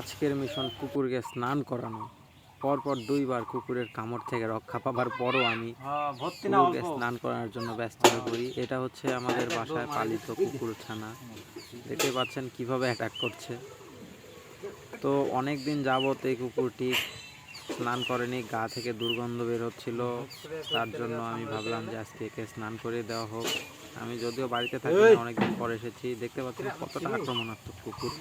আজকের মিশন কুকুরকে স্নান করানো। পরপর দুইবার কুকুরের কামড় থেকে রক্ষা পাবার পরও আমি কুকুরকে স্নান করানোর জন্য ব্যস্ত হয়ে পড়ি। এটা হচ্ছে আমাদের বাসায় পালিত কুকুর ছানা। দেখতে পাচ্ছেন কীভাবে অ্যাটাক করছে। তো অনেক দিন যাবত এই কুকুরটি স্নান করেনি গা থেকে দুর্গন্ধ বের হচ্ছিল। তার জন্য আমি ভাবলাম যে আজকে একে স্নান করে দেওয়া হোক। আমি যদিও বাড়িতে থাকি না, অনেকদিন পর এসেছি। দেখতে পাচ্ছেন কতটা আক্রমণাত্মক কুকুর।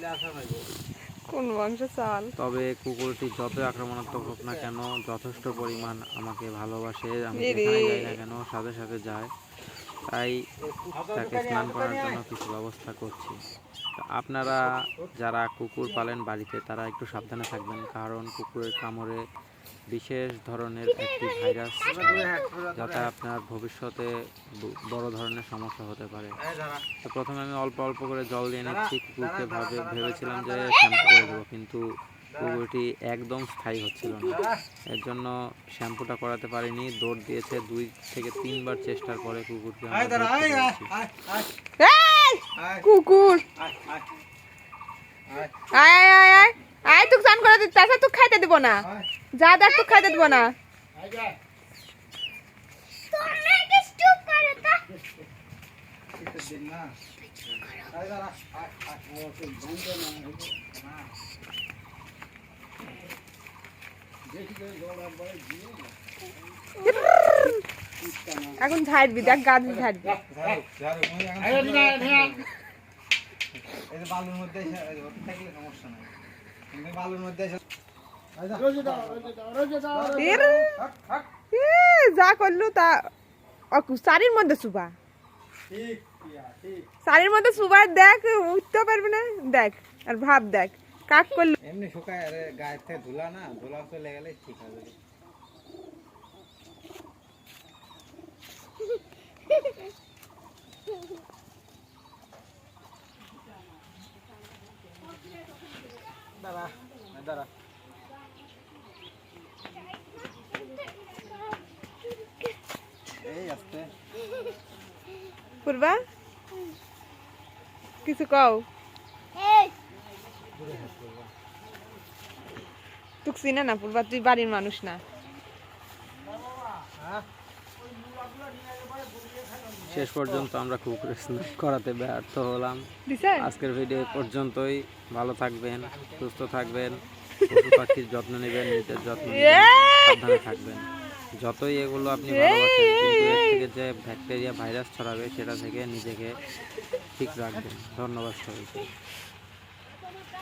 কোন মাংস চাল? তবে কুকুরটি যত আক্রমণাত্মক হোক না কেন যথেষ্ট পরিমাণ আমাকে ভালোবাসে। আমি যেখানে যাই না কেন সাথে সাথে যায়। তাই তাকে স্নান করার জন্য কিছু ব্যবস্থা করছি। আপনারা যারা কুকুর পালেন বাড়িতে, তারা একটু সাবধানে থাকবেন, কারণ কুকুরের কামড়ে বিশেষ ধরনের একটি ভাইরাস যাতে আপনার ভবিষ্যতে বড় ধরনের সমস্যা হতে পারে। তো প্রথমে আমি অল্প অল্প করে জল দিয়ে নিচ্ছি, কুকুরকে ভাবে, ভেবেছিলাম যে শ্যাম্পু করে দেবো, কিন্তু কুকুরটি একদম স্থায়ী হচ্ছিল না এর জন্য শ্যাম্পুটা করাতে পারিনি দৌড় দিয়েছে দুই থেকে তিনবার চেষ্টার পরে কুকুরকে! কুকুর আয় আয় আয় আয় আয় তুক স্নান করে দিতে খাইতে দিব না যা তুক খাইতে দিব না এখন ঝাড়বি দেখ, গাছ ঝাড়বি যা করলু তা শাড়ির মধ্যে ঠিক শাড়ির মধ্যে সুবার দেখ, উঠতে পারবি না, দেখ, আর ভাব দেখ। কাক করলু? এমনি শুকায় আরে গায়ের থেকে ধুলা না ধুলা চলে গেলে ঠিক হবে। দাঁড়া দাঁড়া। এই আসতে। পূর্বা কিছু কও? তুক চিনে না পূর্বা তুই বাড়ির মানুষ না। শেষ পর্যন্ত আমরা স্নান করাতে ব্যর্থ হলাম। আজকের ভিডিও পর্যন্তই। ভালো থাকবেন সুস্থ থাকবেন পশু পাখির যত্ন নেবেন নিজের যত্ন নেবেন সাবধানে থাকবেন। যতই এগুলো আপনি ভালোবাসেন কিন্তু এর থেকে যে ব্যাকটেরিয়া ভাইরাস ছড়াবে সেটা থেকে নিজেকে ঠিক রাখবেন। ধন্যবাদ সবাইকে।